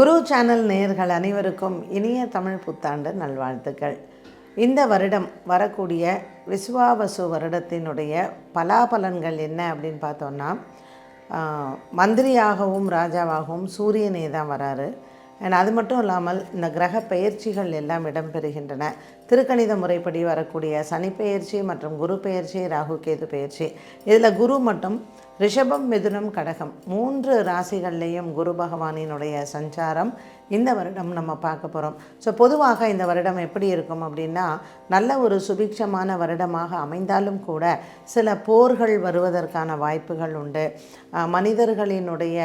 குரு channel நேயர்கள் அனைவருக்கும் இனிய தமிழ் புத்தாண்டு நல்வாழ்த்துக்கள். இந்த வருடம் வரக்கூடிய விஸ்வாவசு வருடத்தினுடைய பலாபலன்கள் என்ன அப்படின்னு பார்த்தோன்னா மந்திரியாகவும் ராஜாவாகவும் சூரியனே தான் வராரு. அண்ட் அது மட்டும் இல்லாமல் இந்த கிரக பெயர்ச்சிகள் எல்லாம் இடம்பெறுகின்றன. திருக்கணித முறைப்படி வரக்கூடிய சனி பெயர்ச்சி மற்றும் குரு பெயர்ச்சி ராகு கேது பெயர்ச்சி. இதில் குரு மட்டும் ரிஷபம் மிதுனம் கடகம் மூன்று ராசிகள்லேயும் குரு பகவானினுடைய சஞ்சாரம் இந்த வருடம் நம்ம பார்க்க போகிறோம் ஸோ பொதுவாக இந்த வருடம் எப்படி இருக்கும் அப்படின்னா நல்ல ஒரு சுபிக்ஷமான வருடமாக அமைந்தாலும் கூட சில போர்கள் வருவதற்கான வாய்ப்புகள் உண்டு. மனிதர்களினுடைய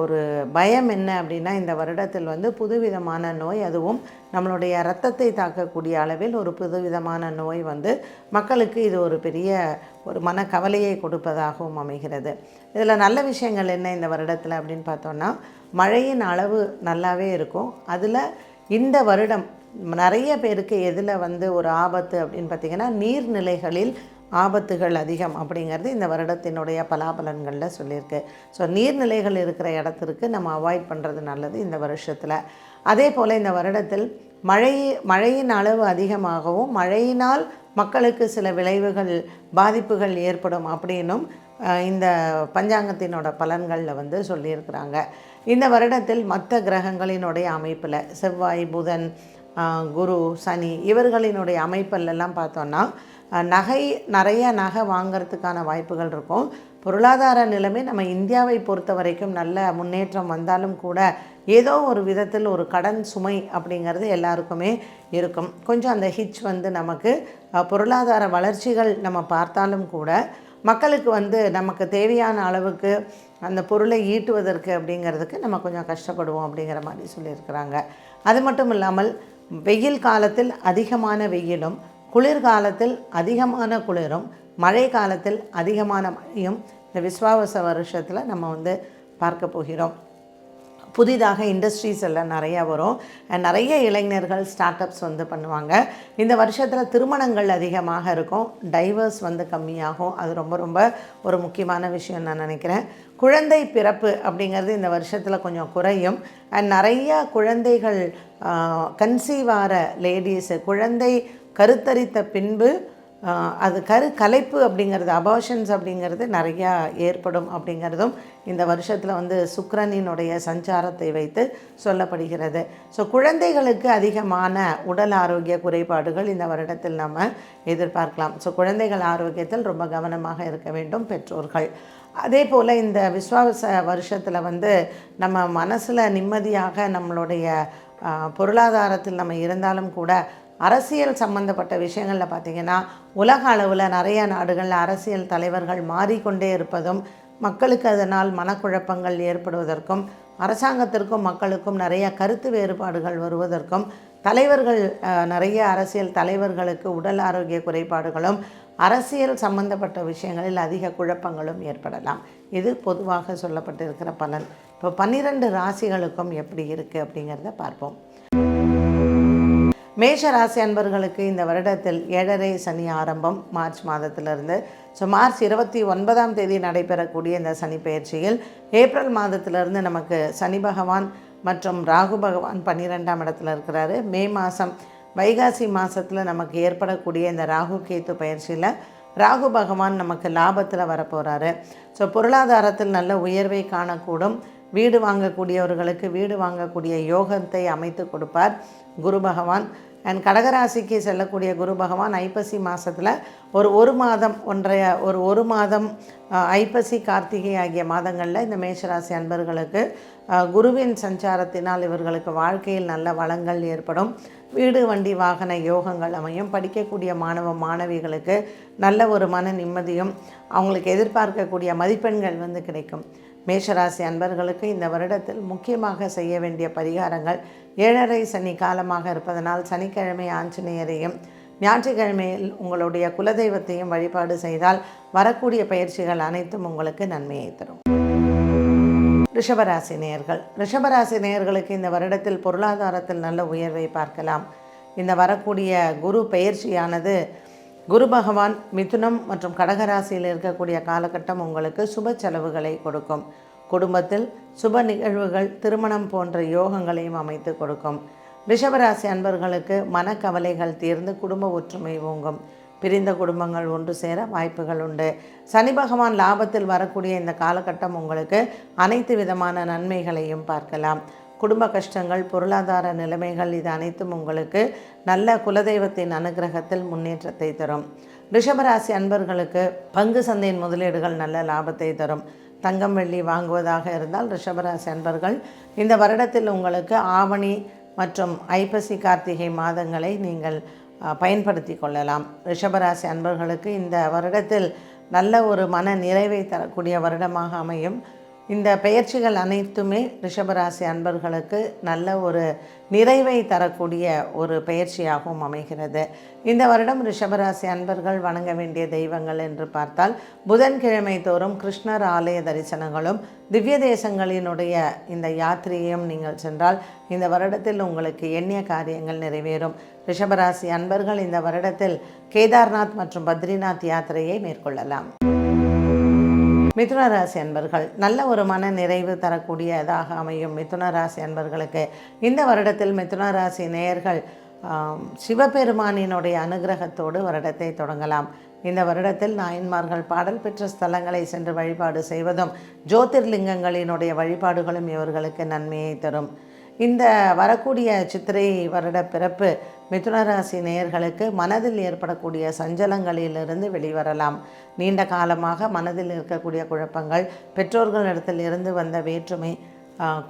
ஒரு பயம் என்ன அப்படின்னா இந்த வருடத்தில் வந்து புதுவிதமான நோய் அதுவும் நம்மளுடைய ரத்தத்தை தாக்கக்கூடிய அளவில் ஒரு புதுவிதமான நோய் வந்து மக்களுக்கு இது ஒரு பெரிய ஒரு மனக்கவலையை கொடுப்பதாகவும் அமைகிறது. இதில் நல்ல விஷயங்கள் என்ன இந்த வருடத்தில் அப்படின்னு பார்த்தோன்னா மழையின் அளவு நல்லாவே இருக்கும். அதில் இந்த வருடம் நிறைய பேருக்கு எதில் வந்து ஒரு ஆபத்து அப்படின்னு பார்த்திங்கன்னா நீர்நிலைகளில் ஆபத்துகள் அதிகம் அப்படிங்கிறது இந்த வருடத்தினுடைய பலாபலன்களில் சொல்லியிருக்கு. ஸோ நீர்நிலைகள் இருக்கிற இடத்திற்கு நம்ம அவாய்ட் பண்ணுறது நல்லது இந்த வருஷத்தில். அதே போல் இந்த வருடத்தில் மழை மழையின் அளவு அதிகமாகவும் மழையினால் மக்களுக்கு சில விளைவுகள் பாதிப்புகள் ஏற்படும் அப்படின்னும் இந்த பஞ்சாங்கத்தினோட பலன்களில் வந்து சொல்லியிருக்கிறாங்க. இந்த வருடத்தில் மற்ற கிரகங்களினுடைய அமைப்பில் செவ்வாய் புதன் குரு சனி இவர்களினுடைய அமைப்பிலெல்லாம் பார்த்தோன்னா நகை நிறைய நகை வாங்கிறதுக்கான வாய்ப்புகள் இருக்கும். பொருளாதார நிலைமை நம்ம இந்தியாவை பொறுத்த வரைக்கும் நல்ல முன்னேற்றம் வந்தாலும் கூட ஏதோ ஒரு விதத்தில் ஒரு கடன் சுமை அப்படிங்கிறது எல்லாருக்குமே இருக்கும். கொஞ்சம் அந்த ஹிச் வந்து நமக்கு பொருளாதார வளர்ச்சிகள் நம்ம பார்த்தாலும் கூட மக்களுக்கு வந்து நமக்கு தேவையான அளவுக்கு அந்த பொருளை ஈட்டுவதற்கு அப்படிங்கிறதுக்கு நம்ம கொஞ்சம் கஷ்டப்படுவோம் அப்படிங்கிற மாதிரி சொல்லியிருக்கிறாங்க. அது மட்டும் இல்லாமல் வெயில் காலத்தில் அதிகமான வெயிலும் குளிர்காலத்தில் அதிகமான குளிரும் மழை காலத்தில் அதிகமான மழையும் இந்த விஸ்வாவச வருஷத்தில் நம்ம வந்து பார்க்க போகிறோம். புதிதாக இண்டஸ்ட்ரீஸ் எல்லாம் நிறையா வரும். நிறைய இளைஞர்கள் ஸ்டார்ட் அப்ஸ் வந்து பண்ணுவாங்க. இந்த வருஷத்தில் திருமணங்கள் அதிகமாக இருக்கும். டைவர்ஸ் வந்து கம்மியாகும். அது ரொம்ப ரொம்ப ஒரு முக்கியமான விஷயம் நான் நினைக்கிறேன். குழந்தை பிறப்பு அப்படிங்கிறது இந்த வருஷத்தில் கொஞ்சம் குறையும். அண்ட் நிறைய குழந்தைகள் கன்சீவார லேடிஸு குழந்தை கருத்தரித்த பின்பு அது கரு கலைப்பு அப்படிங்கிறது அபோஷன்ஸ் அப்படிங்கிறது நிறையா ஏற்படும் அப்படிங்கிறதும் இந்த வருஷத்தில் வந்து சுக்கரனினுடைய சஞ்சாரத்தை வைத்து சொல்லப்படுகிறது. ஸோ குழந்தைகளுக்கு அதிகமான உடல் ஆரோக்கிய குறைபாடுகள் இந்த வருடத்தில் நம்ம எதிர்பார்க்கலாம். ஸோ குழந்தைகள் ஆரோக்கியத்தில் ரொம்ப கவனமாக இருக்க வேண்டும் பெற்றோர்கள். அதே போல் இந்த விஸ்வாச வருஷத்தில் வந்து நம்ம மனசில் நிம்மதியாக நம்மளுடைய பொருளாதாரத்தில் நம்ம இருந்தாலும் கூட அரசியல் சம்பந்தப்பட்ட விஷயங்களில் பார்த்திங்கன்னா உலக அளவில் நிறைய நாடுகளில் அரசியல் தலைவர்கள் மாறிக்கொண்டே இருப்பதும் மக்களுக்கு அதனால் மனக்குழப்பங்கள் ஏற்படுவதற்கும் அரசாங்கத்திற்கும் மக்களுக்கும் நிறைய கருத்து வேறுபாடுகள் வருவதற்கும் தலைவர்கள் நிறைய அரசியல் தலைவர்களுக்கு உடல் ஆரோக்கிய குறைபாடுகளும் அரசியல் சம்பந்தப்பட்ட விஷயங்களில் அதிக குழப்பங்களும் ஏற்படலாம். இது பொதுவாக சொல்லப்பட்டிருக்கிற பலன். இப்போ பன்னிரெண்டு ராசிகளுக்கும் எப்படி இருக்குது அப்படிங்கிறத பார்ப்போம். மேஷ ராசி அன்பர்களுக்கு இந்த வருடத்தில் ஏழரை சனி ஆரம்பம். மார்ச் மாதத்திலிருந்து ஸோ மார்ச் இருபத்தி ஒன்பதாம் தேதி நடைபெறக்கூடிய இந்த சனி பயிற்சியில் ஏப்ரல் மாதத்திலிருந்து நமக்கு சனி பகவான் மற்றும் ராகு பகவான் பன்னிரெண்டாம் இடத்துல இருக்கிறாரு. மே மாதம் வைகாசி மாதத்தில் நமக்கு ஏற்படக்கூடிய இந்த ராகு கேத்து பயிற்சியில் ராகு பகவான் நமக்கு லாபத்தில் வரப்போகிறாரு ஸோ பொருளாதாரத்தில் நல்ல உயர்வை காணக்கூடும். வீடு வாங்கக்கூடியவர்களுக்கு வீடு வாங்கக்கூடிய யோகத்தை அமைத்து கொடுப்பார் குரு பகவான். அண்ட் கடகராசிக்கு செல்லக்கூடிய குரு பகவான் ஐப்பசி மாதத்தில் ஒரு ஒரு மாதம் ஒன்றைய ஒரு ஒரு மாதம் ஐப்பசி கார்த்திகை ஆகிய மாதங்களில் இந்த மேஷராசி அன்பர்களுக்கு குருவின் சஞ்சாரத்தினால் இவர்களுக்கு வாழ்க்கையில் நல்ல வளங்கள் ஏற்படும். வீடு வண்டி வாகன யோகங்கள் அமையும். படிக்கக்கூடிய மாணவ மாணவிகளுக்கு நல்ல ஒரு மன நிம்மதியும் அவங்களுக்கு எதிர்பார்க்கக்கூடிய மதிப்பெண்கள் வந்து கிடைக்கும். மேஷராசி அன்பர்களுக்கு இந்த வருடத்தில் முக்கியமாக செய்ய வேண்டிய பரிகாரங்கள் ஏழரை சனி காலமாக இருப்பதனால் சனிக்கிழமை ஆஞ்சநேயரையும் ஞாயிற்றுக்கிழமையில் உங்களுடைய குலதெய்வத்தையும் வழிபாடு செய்தால் வரக்கூடிய பயிற்சிகள் அனைத்தும் உங்களுக்கு நன்மையை தரும். ரிஷபராசி நேயர்கள் ரிஷபராசி நேயர்களுக்கு இந்த வருடத்தில் பொருளாதாரத்தில் நல்ல உயர்வை பார்க்கலாம். இந்த வரக்கூடிய குரு பயிற்சியானது குரு பகவான் மிதுனம் மற்றும் கடகராசியில் இருக்கக்கூடிய காலகட்டம் உங்களுக்கு சுப செலவுகளை கொடுக்கும். குடும்பத்தில் சுப நிகழ்வுகள் திருமணம் போன்ற யோகங்களையும் அமைத்து கொடுக்கும். ரிஷபராசி அன்பர்களுக்கு மனக்கவலைகள் தீர்ந்து குடும்ப ஒற்றுமை ஓங்கும். பிரிந்த குடும்பங்கள் ஒன்று சேர வாய்ப்புகள் உண்டு. சனி பகவான் லாபத்தில் வரக்கூடிய இந்த காலகட்டம் உங்களுக்கு அனைத்து விதமான நன்மைகளையும் பார்க்கலாம். குடும்ப கஷ்டங்கள் பொருளாதார நிலைமைகள் இது அனைத்தும் உங்களுக்கு நல்ல குலதெய்வத்தின் அனுகிரகத்தில் முன்னேற்றத்தை தரும். ரிஷபராசி அன்பர்களுக்கு பங்கு சந்தையின் முதலீடுகள் நல்ல லாபத்தை தரும். தங்கம் வெள்ளி வாங்குவதாக இருந்தால் ரிஷபராசி அன்பர்கள் இந்த வருடத்தில் உங்களுக்கு ஆவணி மற்றும் ஐப்பசி கார்த்திகை மாதங்களை நீங்கள் பயன்படுத்தி கொள்ளலாம். ரிஷபராசி அன்பர்களுக்கு இந்த வருடத்தில் நல்ல ஒரு மன நிறைவை தரக்கூடிய வருடமாக அமையும். இந்த பெயர்ச்சிகள் அனைத்துமே ரிஷபராசி அன்பர்களுக்கு நல்ல ஒரு நிறைவை தரக்கூடிய ஒரு பயிற்சியாகவும் அமைகிறது. இந்த வருடம் ரிஷபராசி அன்பர்கள் வணங்க வேண்டிய தெய்வங்கள் என்று பார்த்தால் புதன்கிழமை தோறும் கிருஷ்ணர் ஆலய தரிசனங்களும் திவ்ய தேசங்களினுடைய இந்த யாத்திரையும் நீங்கள் சென்றால் இந்த வருடத்தில் உங்களுக்கு எண்ணிய காரியங்கள் நிறைவேறும். ரிஷபராசி அன்பர்கள் இந்த வருடத்தில் கேதார்நாத் மற்றும் பத்ரிநாத் யாத்திரையை மேற்கொள்ளலாம். மிதுன ராசி அன்பர்கள் நல்ல ஒரு மன நிறைவு தரக்கூடியதாக அமையும். மிதுன ராசி அன்பர்களுக்கு இந்த வருடத்தில் மிதுன ராசி நேயர்கள் சிவபெருமானினுடைய அனுகிரகத்தோடு வருடத்தை தொடங்கலாம். இந்த வருடத்தில் நாயன்மார்கள் பாடல் பெற்ற ஸ்தலங்களை சென்று வழிபாடு செய்வதும் ஜோதிர்லிங்கங்களினுடைய வழிபாடுகளும் இவர்களுக்கு நன்மையை தரும். இந்த வரக்கூடிய சித்திரை வருட பிறப்பு மிதுனராசி நேயர்களுக்கு மனதில் ஏற்படக்கூடிய சஞ்சலங்களிலிருந்து வெளிவரலாம். நீண்ட காலமாக மனதில் இருக்கக்கூடிய குழப்பங்கள் பெற்றோர்களிடத்தில் இருந்து வந்த வேற்றுமை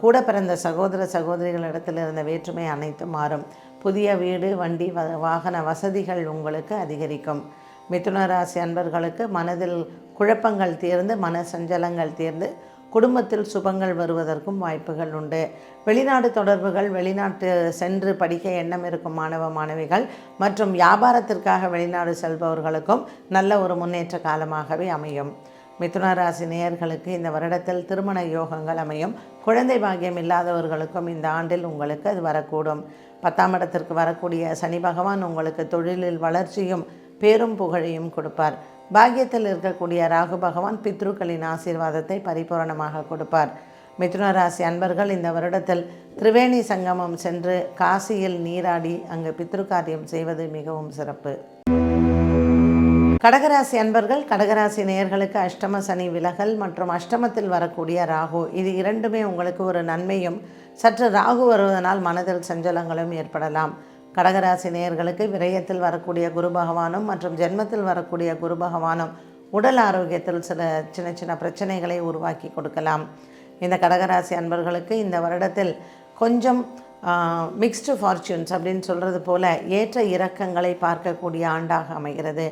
கூட பிறந்த சகோதர சகோதரிகளிடத்தில் இருந்த வேற்றுமை அனைத்தும் மாறும். புதிய வீடு வண்டி வ- வாகன வசதிகள் உங்களுக்கு அதிகரிக்கும். மிதுன ராசி அன்பர்களுக்கு மனதில் குழப்பங்கள் தீர்ந்து மன சஞ்சலங்கள் தீர்ந்து குடும்பத்தில் சுபங்கள் வருவதற்கும் வாய்ப்புகள் உண்டு. வெளிநாடு தொடர்புகள் வெளிநாட்டு சென்று படிக்க எண்ணம் இருக்கும் மாணவ மாணவிகள் மற்றும் வியாபாரத்திற்காக வெளிநாடு செல்பவர்களுக்கும் நல்ல ஒரு முன்னேற்ற காலமாகவே அமையும். மிதுன ராசி நேயர்களுக்கு இந்த வருடத்தில் திருமண யோகங்கள் அமையும். குழந்தை பாக்கியம் இல்லாதவர்களுக்கும் இந்த ஆண்டில் உங்களுக்கு அது வரக்கூடும். பத்தாம் இடத்திற்கு வரக்கூடிய சனி பகவான் உங்களுக்கு தொழிலில் வளர்ச்சியும் பேரும் புகழையும் கொடுப்பார். பாக்கியத்தில் இருக்கக்கூடிய ராகு பகவான் பித்ருக்களின் ஆசீர்வாதத்தை பரிபூரணமாக கொடுப்பார். மிதுன ராசி அன்பர்கள் இந்த வருடத்தில் திரிவேணி சங்கமம் சென்று காசியில் நீராடி அங்கு பித்ருக்காரியம் செய்வது மிகவும் சிறப்பு. கடகராசி அன்பர்கள் கடகராசி நேயர்களுக்கு அஷ்டம சனி விலகல் மற்றும் அஷ்டமத்தில் வரக்கூடிய ராகு இது இரண்டுமே உங்களுக்கு ஒரு நன்மையும் சற்று ராகு வருவதனால் மனதில் சஞ்சலங்களும் ஏற்படலாம். கடகராசி நேயர்களுக்கு விரயத்தில் வரக்கூடிய குரு பகவானும் மற்றும் ஜென்மத்தில் வரக்கூடிய குரு பகவானும் உடல் ஆரோக்கியத்தில் சில சின்ன சின்ன பிரச்சனைகளை உருவாக்கி கொடுக்கலாம். இந்த கடகராசி அன்பர்களுக்கு இந்த வருடத்தில் கொஞ்சம் மிக்ஸ்டு ஃபார்ச்சூன்ஸ் அப்படின்னு சொல்கிறது போல ஏற்ற இறக்கங்களை பார்க்கக்கூடிய ஆண்டாக அமைகிறது.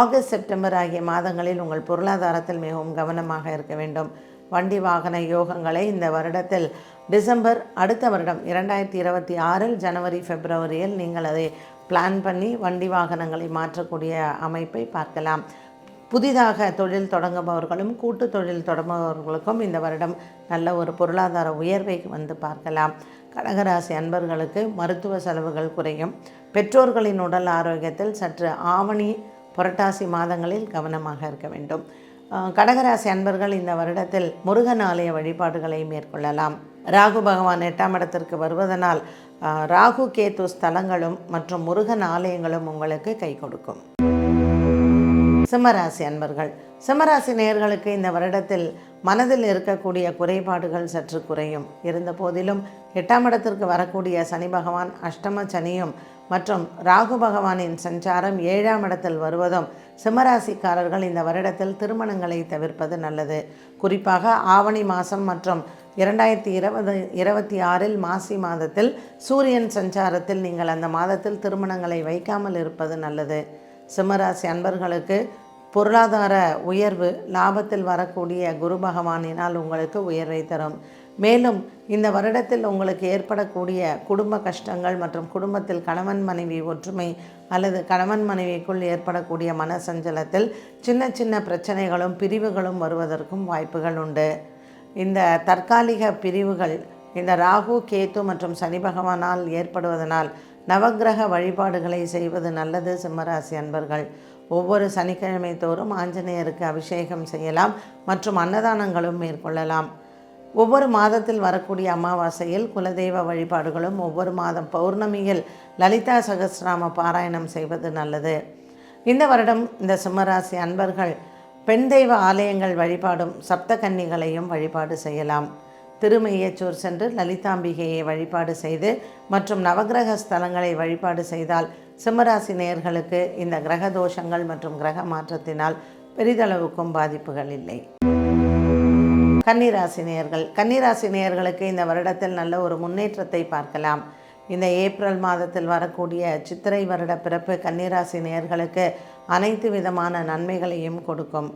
ஆகஸ்ட் செப்டம்பர் ஆகிய மாதங்களில் உங்கள் பொருளாதாரத்தில் மிகவும் கவனமாக இருக்க வேண்டும். வண்டி வாகன யோகங்களை இந்த வருடத்தில் டிசம்பர் அடுத்த வருடம் இரண்டாயிரத்தி இருபத்தி ஆறில் ஜனவரி பிப்ரவரியில் நீங்கள் அதை பிளான் பண்ணி வண்டி வாகனங்களை மாற்றக்கூடிய அமைப்பை பார்க்கலாம். புதிதாக தொழில் தொடங்குபவர்களும் கூட்டு தொழில் தொடங்குபவர்களுக்கும் இந்த வருடம் நல்ல ஒரு பொருளாதார உயர்வை வந்து பார்க்கலாம். கடகராசி அன்பர்களுக்கு மருத்துவ செலவுகள் குறையும். பெற்றோர்களின் உடல் ஆரோக்கியத்தில் சற்று ஆவணி புரட்டாசி மாதங்களில் கவனமாக இருக்க வேண்டும். கடகராசி அன்பர்கள் இந்த வருடத்தில் முருகன் ஆலய வழிபாடுகளை மேற்கொள்ளலாம். ராகு பகவான் எட்டாம் இடத்திற்கு வருவதனால் ராகு கேத்து ஸ்தலங்களும் மற்றும் முருகன் ஆலயங்களும் உங்களுக்கு கை கொடுக்கும். சிம்மராசி அன்பர்கள் சிம்மராசி நேயர்களுக்கு இந்த வருடத்தில் மனதில் இருக்கக்கூடிய குறைபாடுகள் சற்று குறையும். இருந்த போதிலும் எட்டாம் இடத்திற்கு வரக்கூடிய சனி பகவான் அஷ்டம சனியும் மற்றும் ராகு பகவானின் சஞ்சாரம் ஏழாம் இடத்தில் வருவதும் சிம்மராசிக்காரர்கள் இந்த வருடத்தில் திருமணங்களை தவிர்ப்பது நல்லது. குறிப்பாக ஆவணி மாதம் மற்றும் இரண்டாயிரத்தி இருபது இருபத்தி ஆறில் மாசி மாதத்தில் சூரியன் சஞ்சாரத்தில் நீங்கள் அந்த மாதத்தில் திருமணங்களை வைக்காமல் இருப்பது நல்லது. சிம்மராசி அன்பர்களுக்கு பொருளாதார உயர்வு லாபத்தில் வரக்கூடிய குரு பகவானினால் உங்களுக்கு உயர்வை தரும். மேலும் இந்த வருடத்தில் உங்களுக்கு ஏற்படக்கூடிய குடும்ப கஷ்டங்கள் மற்றும் குடும்பத்தில் கணவன் மனைவி ஒற்றுமை அல்லது கணவன் மனைவிக்குள் ஏற்படக்கூடிய மன சஞ்சலத்தில் சின்ன சின்ன பிரச்சனைகளும் பிரிவுகளும் வருவதற்கும் வாய்ப்புகள் உண்டு. இந்த தற்காலிக பிரிவுகள் இந்த ராகு கேத்து மற்றும் சனி பகவானால் ஏற்படுவதனால் நவக்கிரக வழிபாடுகளை செய்வது நல்லது சிம்மராசி அன்பர்கள். ஒவ்வொரு சனிக்கிழமை தோறும் ஆஞ்சநேயருக்கு அபிஷேகம் செய்யலாம் மற்றும் அன்னதானங்களும் மேற்கொள்ளலாம். ஒவ்வொரு மாதத்தில் வரக்கூடிய அமாவாசையில் குலதெய்வ வழிபாடுகளும் ஒவ்வொரு மாதம் பௌர்ணமியில் லலிதா சகசிராம பாராயணம் செய்வது நல்லது. இந்த வருடம் இந்த சிம்மராசி அன்பர்கள் பெண் தெய்வ ஆலயங்கள் வழிபாடும் சப்த கன்னிகளையும் வழிபாடு செய்யலாம். திருமையச்சூர் சென்று லலிதாம்பிகையை வழிபாடு செய்து மற்றும் நவகிரக ஸ்தலங்களை வழிபாடு செய்தால் சிம்மராசி நேயர்களுக்கு இந்த கிரக தோஷங்கள் மற்றும் கிரக மாற்றத்தினால் பெரிதளவுக்கும் பாதிப்புகள் இல்லை. கன்னிராசினியர்கள் கன்னிராசினியர்களுக்கு இந்த வருடத்தில் நல்ல ஒரு முன்னேற்றத்தை பார்க்கலாம். இந்த ஏப்ரல் மாதத்தில் வரக்கூடிய சித்திரை வருட பிறப்பு கன்னிராசினியர்களுக்கு அனைத்து விதமான நன்மைகளையும் கொடுக்கும்.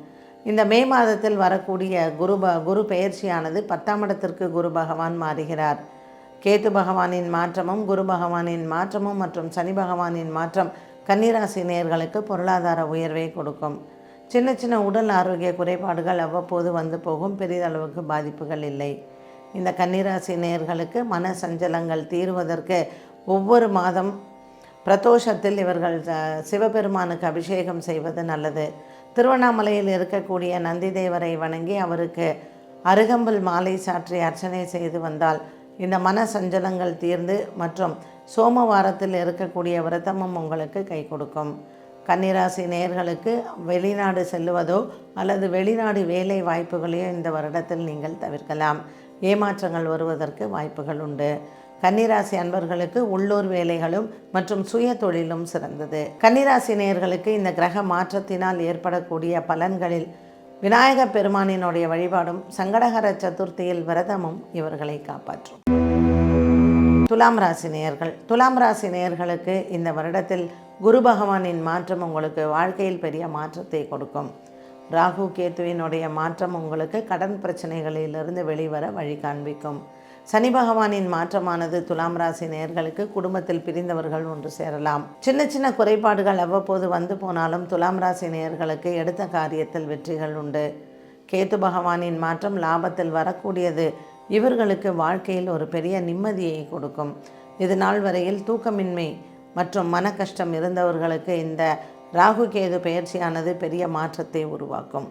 இந்த மே மாதத்தில் வரக்கூடிய குரு ப குரு பெயர்ச்சியானது பத்தாம் இடத்திற்கு குரு பகவான் மாறுகிறார். கேத்து பகவானின் மாற்றமும் குரு பகவானின் மாற்றமும் மற்றும் சனி பகவானின் மாற்றம் கன்னிராசினியர்களுக்கு பொருளாதார உயர்வை கொடுக்கும். சின்ன சின்ன உடல் ஆரோக்கிய குறைபாடுகள் அவ்வப்போது வந்து போகும். பெரிதளவுக்கு பாதிப்புகள் இல்லை. இந்த கன்னிராசி நேயர்களுக்கு மன சஞ்சலங்கள் தீர்வதற்கு ஒவ்வொரு மாதம் பிரதோஷத்தில் இவர்கள் சிவபெருமானுக்கு அபிஷேகம் செய்வது நல்லது. திருவண்ணாமலையில் இருக்கக்கூடிய நந்தி தேவரை வணங்கி அவருக்கு அருகம்புல் மாலை சாற்றி அர்ச்சனை செய்து வந்தால் இந்த மன சஞ்சலங்கள் தீர்ந்து மற்றும் சோமவாரத்தில் இருக்கக்கூடிய விரதமும் உங்களுக்கு கை கொடுக்கும். கன்னிராசி நேயர்களுக்கு வெளிநாடு செல்லுவதோ அல்லது வெளிநாடு வேலை வாய்ப்புகளையோ இந்த வருடத்தில் நீங்கள் தவிர்க்கலாம். ஏமாற்றங்கள் வருவதற்கு வாய்ப்புகள் உண்டு. கன்னிராசி அன்பர்களுக்கு உள்ளூர் வேலைகளும் மற்றும் சுய தொழிலும் சிறந்தது. கன்னிராசி நேயர்களுக்கு இந்த கிரக மாற்றத்தினால் ஏற்படக்கூடிய பலன்களில் விநாயக பெருமானினுடைய வழிபாடும் சங்கடகர சதுர்த்தியில் விரதமும் இவர்களை காப்பாற்றும். துலாம் ராசி நேயர்கள் துலாம் ராசி நேயர்களுக்கு இந்த வருடத்தில் குரு பகவானின் மாற்றம் உங்களுக்கு வாழ்க்கையில் பெரிய மாற்றத்தை கொடுக்கும். ராகு கேத்துவினுடைய மாற்றம் உங்களுக்கு கடன் பிரச்சனைகளிலிருந்து வெளிவர வழி காண்பிக்கும். சனி பகவானின் மாற்றமானது துலாம் ராசி நேயர்களுக்கு குடும்பத்தில் பிரிந்தவர்கள் ஒன்று சேரலாம். சின்ன சின்ன குறைபாடுகள் அவ்வப்போது வந்து போனாலும் துலாம் ராசி நேயர்களுக்கு எடுத்த காரியத்தில் வெற்றிகள் உண்டு. கேத்து பகவானின் மாற்றம் லாபத்தில் வரக்கூடியது. இவர்களுக்கு வாழ்க்கையில் ஒரு பெரிய நிம்மதியை கொடுக்கும். இது நாள் வரையில் தூக்கமின்மை மற்றும் மன கஷ்டம் இருந்தவர்களுக்கு இந்த ராகு கேது பெயர்ச்சியானது பெரிய மாற்றத்தை உருவாக்கும்.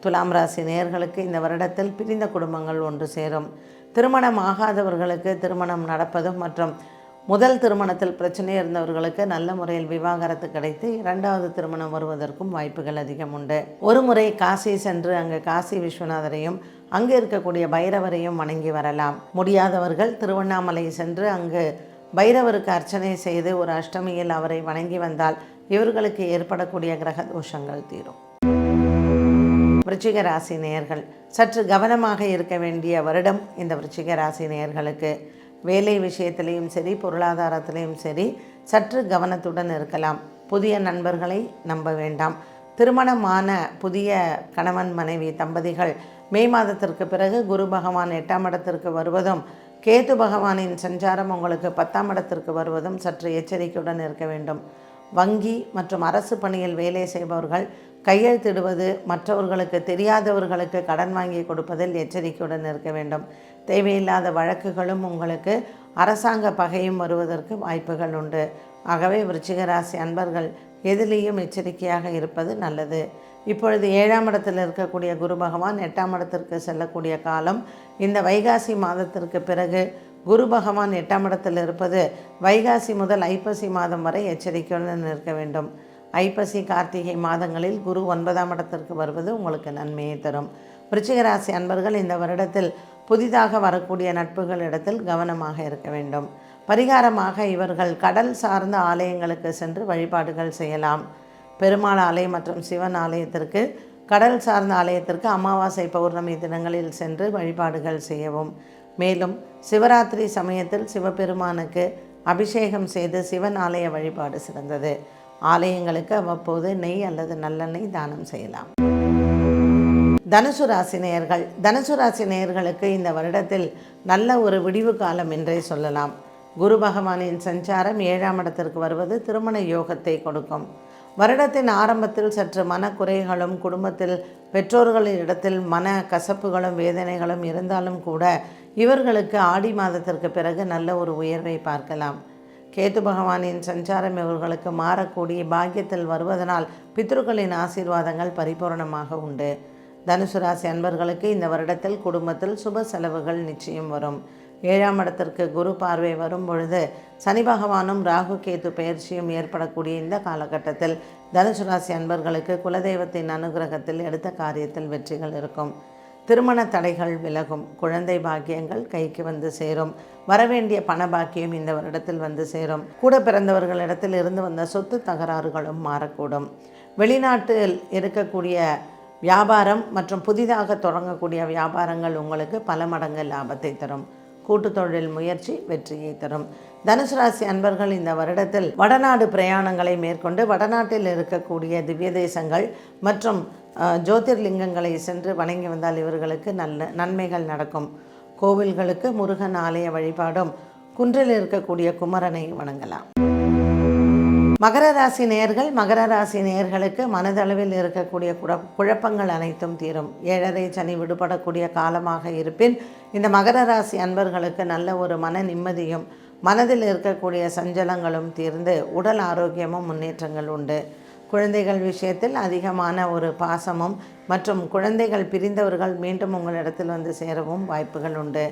துலாம் ராசி நேயர்களுக்கு இந்த வருடத்தில் பிரிந்த குடும்பங்கள் ஒன்று சேரும். திருமணம் ஆகாதவர்களுக்கு திருமணம் நடப்பதும் மற்றும் முதல் திருமணத்தில் பிரச்சனை இருந்தவர்களுக்கு நல்ல முறையில் விவாகரத்து கிடைத்து இரண்டாவது திருமணம் வருவதற்கும் வாய்ப்புகள் அதிகம் உண்டு. ஒரு முறை காசி சென்று அங்கு காசி விஸ்வநாதரையும் அங்கு இருக்கக்கூடிய பைரவரையும் வணங்கி வரலாம். முடியாதவர்கள் திருவண்ணாமலை சென்று அங்கு பைரவருக்கு அர்ச்சனை செய்து ஒரு அஷ்டமியில் அவரை வணங்கி வந்தால் இவர்களுக்கு ஏற்படக்கூடிய கிரக தோஷங்கள் தீரும். விருச்சிக ராசி நேயர்கள் சற்று கவனமாக இருக்க வேண்டிய வருடம் இந்த விருச்சிக ராசி நேயர்களுக்கு. வேலை விஷயத்திலையும் சரி பொருளாதாரத்திலையும் சரி சற்று கவனத்துடன் இருக்கலாம். புதிய நண்பர்களை நம்ப வேண்டாம். திருமணமான புதிய கணவன் மனைவி தம்பதிகள் மே மாதத்திற்கு பிறகு குரு பகவான் எட்டாம் இடத்திற்கு வருவதும் கேது பகவானின் சஞ்சாரம் உங்களுக்கு பத்தாம் இடத்திற்கு வருவதும் சற்று எச்சரிக்கையுடன் இருக்க வேண்டும். வங்கி மற்றும் அரசு பணியில் வேலை செய்பவர்கள் கையெழுத்திடுவது மற்றவர்களுக்கு தெரியாதவர்களுக்கு கடன் வாங்கி கொடுப்பதில் எச்சரிக்கையுடன் இருக்க வேண்டும். தேவையில்லாத வழக்குகளும் உங்களுக்கு அரசாங்க பகையும் வருவதற்கு வாய்ப்புகள் உண்டு. ஆகவே விருச்சிகராசி அன்பர்கள் எதிலேயும் எச்சரிக்கையாக இருப்பது நல்லது. இப்பொழுது ஏழாம் இடத்தில் இருக்கக்கூடிய குரு பகவான் எட்டாம் இடத்திற்கு செல்லக்கூடிய காலம் இந்த வைகாசி மாதத்திற்கு பிறகு குரு பகவான் எட்டாம் இடத்தில் இருப்பது வைகாசி முதல் ஐப்பசி மாதம் வரை எச்சரிக்கையுடன் இருக்க வேண்டும். ஐப்பசி கார்த்திகை மாதங்களில் குரு ஒன்பதாம் இடத்திற்கு வருவது உங்களுக்கு நன்மையை தரும். விருச்சிகராசி அன்பர்கள் இந்த வருடத்தில் புதிதாக வரக்கூடிய நட்புகள் இடத்தில் கவனமாக இருக்க வேண்டும். பரிகாரமாக இவர்கள் கடல் சார்ந்த ஆலயங்களுக்கு சென்று வழிபாடுகள் செய்யலாம். பெருமாள் ஆலயம் மற்றும் சிவன் ஆலயத்திற்கு கடல் சார்ந்த ஆலயத்திற்கு அமாவாசை பௌர்ணமி தினங்களில் சென்று வழிபாடுகள் செய்யவும். மேலும் சிவராத்திரி சமயத்தில் சிவபெருமானுக்கு அபிஷேகம் செய்து சிவன் ஆலய வழிபாடு சிறந்தது. ஆலயங்களுக்கு அவ்வப்போது நெய் அல்லது நல்லெண்ணெய் தானம் செய்யலாம். தனுசு ராசி நேயர்கள். தனுசு ராசி நேயர்களுக்கு இந்த வருடத்தில் நல்ல ஒரு விடிவு காலம் என்றே சொல்லலாம். குரு பகவானின் சஞ்சாரம் ஏழாம் இடத்திற்கு வருவது திருமண யோகத்தை கொடுக்கும். வருடத்தின் ஆரம்பத்தில் சற்று மனக்குறைகளும் குடும்பத்தில் பெற்றோர்களின் இடத்தில் மன கசப்புகளும் வேதனைகளும் இருந்தாலும் கூட இவர்களுக்கு ஆடி மாதத்திற்கு பிறகு நல்ல ஒரு உயர்வை பார்க்கலாம். கேத்து பகவானின் சஞ்சாரம் இவர்களுக்கு மாறக்கூடிய பாக்கியத்தில் வருவதனால் பித்ருக்களின் ஆசீர்வாதங்கள் பரிபூரணமாக உண்டு. தனுசு ராசி அன்பர்களுக்கு இந்த வருடத்தில் குடும்பத்தில் சுப செலவுகள் நிச்சயம் வரும். ஏழாம் இடத்திற்கு குரு பார்வை வரும் பொழுது சனி பகவானும் ராகு கேது பயிற்சியும் ஏற்படக்கூடிய இந்த காலகட்டத்தில் தனுசு ராசி அன்பர்களுக்கு குலதெய்வத்தின் அனுகிரகத்தில் எடுத்த காரியத்தில் வெற்றிகள் இருக்கும். திருமண தடைகள் விலகும். குழந்தை பாக்கியங்கள் கைக்கு வந்து சேரும். வரவேண்டிய பண பாக்கியம் இந்த வருடத்தில் வந்து சேரும். கூட பிறந்தவர்களிடத்தில் இருந்து வந்த சொத்து தகராறுகளும் மாறக்கூடும். வெளிநாட்டில் இருக்கக்கூடிய வியாபாரம் மற்றும் புதிதாக தொடங்கக்கூடிய வியாபாரங்கள் உங்களுக்கு பல மடங்கு லாபத்தை தரும். கூட்டு தொழில் முயற்சி வெற்றியை தரும். தனுசு ராசி அன்பர்கள் இந்த வருடத்தில் வடநாடு பிரயாணங்களை மேற்கொண்டு வடநாட்டில் இருக்கக்கூடிய திவ்ய தேசங்கள் மற்றும் ஜோதிர்லிங்கங்களை சென்று வணங்கி வந்தால் இவர்களுக்கு நல்ல நன்மைகள் நடக்கும். கோவில்களுக்கு முருகன் ஆலய வழிபாடும் குன்றில் இருக்கக்கூடிய குமரனை வணங்கலாம். மகர ராசி நேயர்கள் மகர ராசி நேயர்களுக்கு மனதளவில் இருக்கக்கூடிய குழப்பங்கள் அனைத்தும் தீரும். ஏழரை சனி விடுபடக்கூடிய காலமாக இருப்பின் இந்த மகர ராசி அன்பர்களுக்கு நல்ல ஒரு மன நிம்மதியும் மனதில் இருக்கக்கூடிய சஞ்சலங்களும் தீர்ந்து உடல் ஆரோக்கியமும் முன்னேற்றங்கள் உண்டு. குழந்தைகள் விஷயத்தில் அதிகமான ஒரு பாசமும் மற்றும் குழந்தைகள் பிரிந்தவர்கள் மீண்டும் உங்களிடத்தில் வந்து சேரவும் வாய்ப்புகள் உண்டு.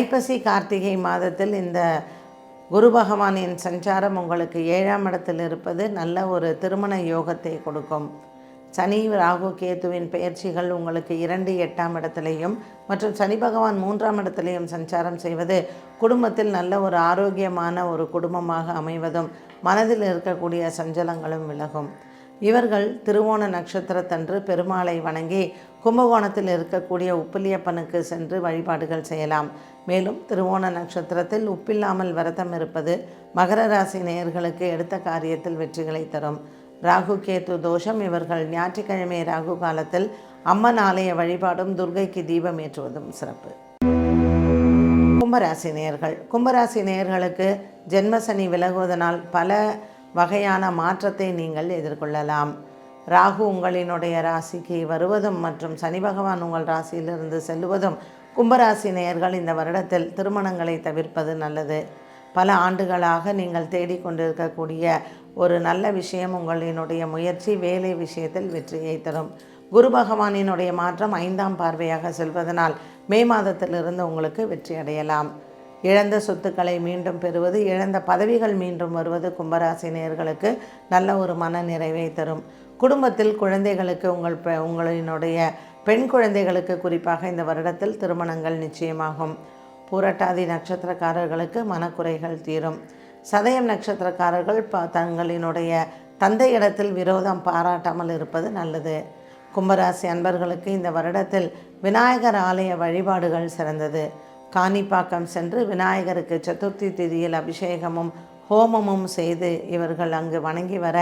ஐப்பசி கார்த்திகை மாதத்தில் இந்த குரு பகவானின் சஞ்சாரம் உங்களுக்கு ஏழாம் இடத்தில் இருப்பது நல்ல ஒரு திருமண யோகத்தை கொடுக்கும். சனி ராகு கேத்துவின் பெயர்ச்சிகள் உங்களுக்கு இரண்டு எட்டாம் இடத்திலையும் மற்றும் சனி பகவான் மூன்றாம் இடத்திலையும் சஞ்சாரம் செய்வது குடும்பத்தில் நல்ல ஒரு ஆரோக்கியமான ஒரு குடும்பமாக அமைவதும் மனதில் இருக்கக்கூடிய சஞ்சலங்களும் விலகும். இவர்கள் திருவோண நட்சத்திரத்தன்று பெருமாளை வணங்கி கும்பகோணத்தில் இருக்கக்கூடிய உப்பிலியப்பனுக்கு சென்று வழிபாடுகள் செய்யலாம். மேலும் திருவோண நட்சத்திரத்தில் உப்பில்லாமல் விரதம் இருப்பது மகர ராசி நேயர்களுக்கு எடுத்த காரியத்தில் வெற்றிகளை தரும். ராகு கேத்து தோஷம் இவர்கள் ஞாயிற்றுக்கிழமை ராகு காலத்தில் அம்மன் ஆலய வழிபாடும் துர்கைக்கு தீபம் ஏற்றுவதும் சிறப்பு. கும்பராசி நேயர்கள். கும்பராசி நேயர்களுக்கு ஜென்மசனி விலகுவதனால் பல வகையான மாற்றத்தை நீங்கள் எதிர்கொள்ளலாம். ராகு உங்களினுடைய ராசிக்கு வருவதும் மற்றும் சனி பகவான் உங்கள் ராசியிலிருந்து செல்லுவதும் கும்பராசி நேயர்கள் இந்த வருடத்தில் திருமணங்களை தவிர்ப்பது நல்லது. பல ஆண்டுகளாக நீங்கள் தேடிக்கொண்டிருக்கக்கூடிய ஒரு நல்ல விஷயம் உங்களினுடைய முயற்சி வேலை விஷயத்தில் வெற்றியை தரும். குரு பகவானினுடைய மாற்றம் ஐந்தாம் பார்வையாக செல்வதனால் மே மாதத்திலிருந்து உங்களுக்கு வெற்றி அடையலாம். இழந்த சொத்துக்களை மீண்டும் பெறுவது இழந்த பதவிகள் மீண்டும் வருவது கும்பராசி நேர்களுக்கு நல்ல ஒரு மன நிறைவை தரும். குடும்பத்தில் குழந்தைகளுக்கு உங்கள் பெ உங்களினுடைய பெண் குழந்தைகளுக்கு குறிப்பாக இந்த வருடத்தில் திருமணங்கள் நிச்சயமாகும். பூரட்டாதி நட்சத்திரக்காரர்களுக்கு மனக்குறைகள் தீரும். சதயம் நட்சத்திரக்காரர்கள் ப தங்களினுடைய தந்தையிடத்தில் விரோதம் பாராட்டாமல் இருப்பது நல்லது. கும்பராசி அன்பர்களுக்கு இந்த வருடத்தில் விநாயகர் ஆலய வழிபாடுகள் சிறந்தது. காணிப்பாக்கம் சென்று விநாயகருக்கு சதுர்த்தி திதியில் அபிஷேகமும் ஹோமமும் செய்து இவர்கள் அங்கு வணங்கி வர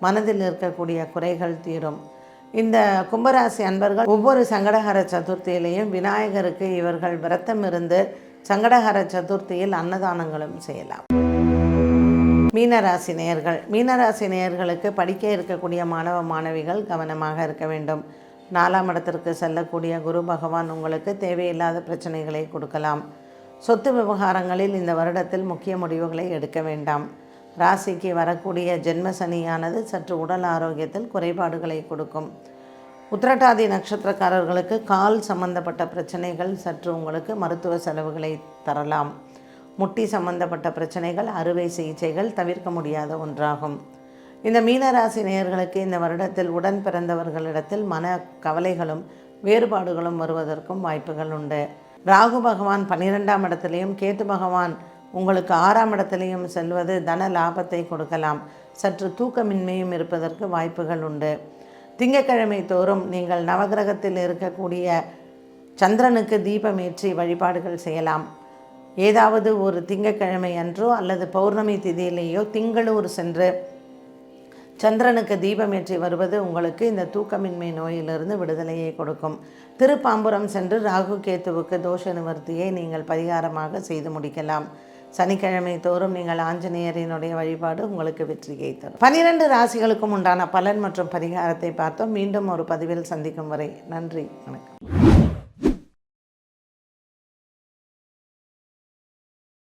மனதில் இருக்கக்கூடிய குறைகள் தீரும். இந்த கும்பராசி அன்பர்கள் ஒவ்வொரு சங்கடகர சதுர்த்தியிலையும் விநாயகருக்கு இவர்கள் விரத்தம் இருந்து சங்கடகர சதுர்த்தியில் அன்னதானங்களும் செய்யலாம். மீனராசி நேயர்கள். மீனராசி நேயர்களுக்கு படிக்க இருக்கக்கூடிய மாணவ மாணவிகள் கவனமாக இருக்க வேண்டும். நாலாம் இடத்திற்கு செல்லக்கூடிய குரு பகவான் உங்களுக்கு தேவையில்லாத பிரச்சனைகளை கொடுக்கலாம். சொத்து விவகாரங்களில் இந்த வருடத்தில் முக்கிய முடிவுகளை எடுக்க வேண்டாம். ராசிக்கு வரக்கூடிய ஜென்ம சனியானது சற்று உடல் ஆரோக்கியத்தில் குறைபாடுகளை கொடுக்கும். உத்திரட்டாதி நட்சத்திரக்காரர்களுக்கு கால் சம்பந்தப்பட்ட பிரச்சனைகள் சற்று உங்களுக்கு மருத்துவ செலவுகளை தரலாம். முட்டி சம்பந்தப்பட்ட பிரச்சனைகள் அறுவை சிகிச்சைகள் தவிர்க்க முடியாத ஒன்றாகும். இந்த மீனராசி நேயர்களுக்கு இந்த வருடத்தில் உடன் பிறந்தவர்களிடத்தில் மன கவலைகளும் வேறுபாடுகளும் வருவதற்கும் வாய்ப்புகள் உண்டு. ராகு பகவான் பன்னிரெண்டாம் இடத்திலையும் கேத்து பகவான் உங்களுக்கு ஆறாம் இடத்திலையும் செல்வது தன லாபத்தை கொடுக்கலாம். சற்று தூக்கமின்மையும் இருப்பதற்கு வாய்ப்புகள் உண்டு. திங்கட்கிழமை தோறும் நீங்கள் நவகிரகத்தில் இருக்கக்கூடிய சந்திரனுக்கு தீபமேற்றி வழிபாடுகள் செய்யலாம். ஏதாவது ஒரு திங்கக்கிழமை அன்றோ அல்லது பௌர்ணமி திதியிலேயோ திங்களூர் சென்று சந்திரனுக்கு தீபமேற்றி வருவது உங்களுக்கு இந்த தூக்கமின்மை நோயிலிருந்து விடுதலையை கொடுக்கும். திருப்பாம்புரம் சென்று ராகு கேத்துவுக்கு தோஷ நிவர்த்தியை நீங்கள் பரிகாரமாக செய்து முடிக்கலாம். சனிக்கிழமை தோறும் நீங்கள் ஆஞ்சநேயரினுடைய வழிபாடு உங்களுக்கு வெற்றியை தரும். பனிரெண்டு ராசிகளுக்கும் உண்டான பலன் மற்றும் பரிகாரத்தை பார்த்தோம். மீண்டும் ஒரு பதிவில் சந்திக்கும் வரை நன்றி வணக்கம்.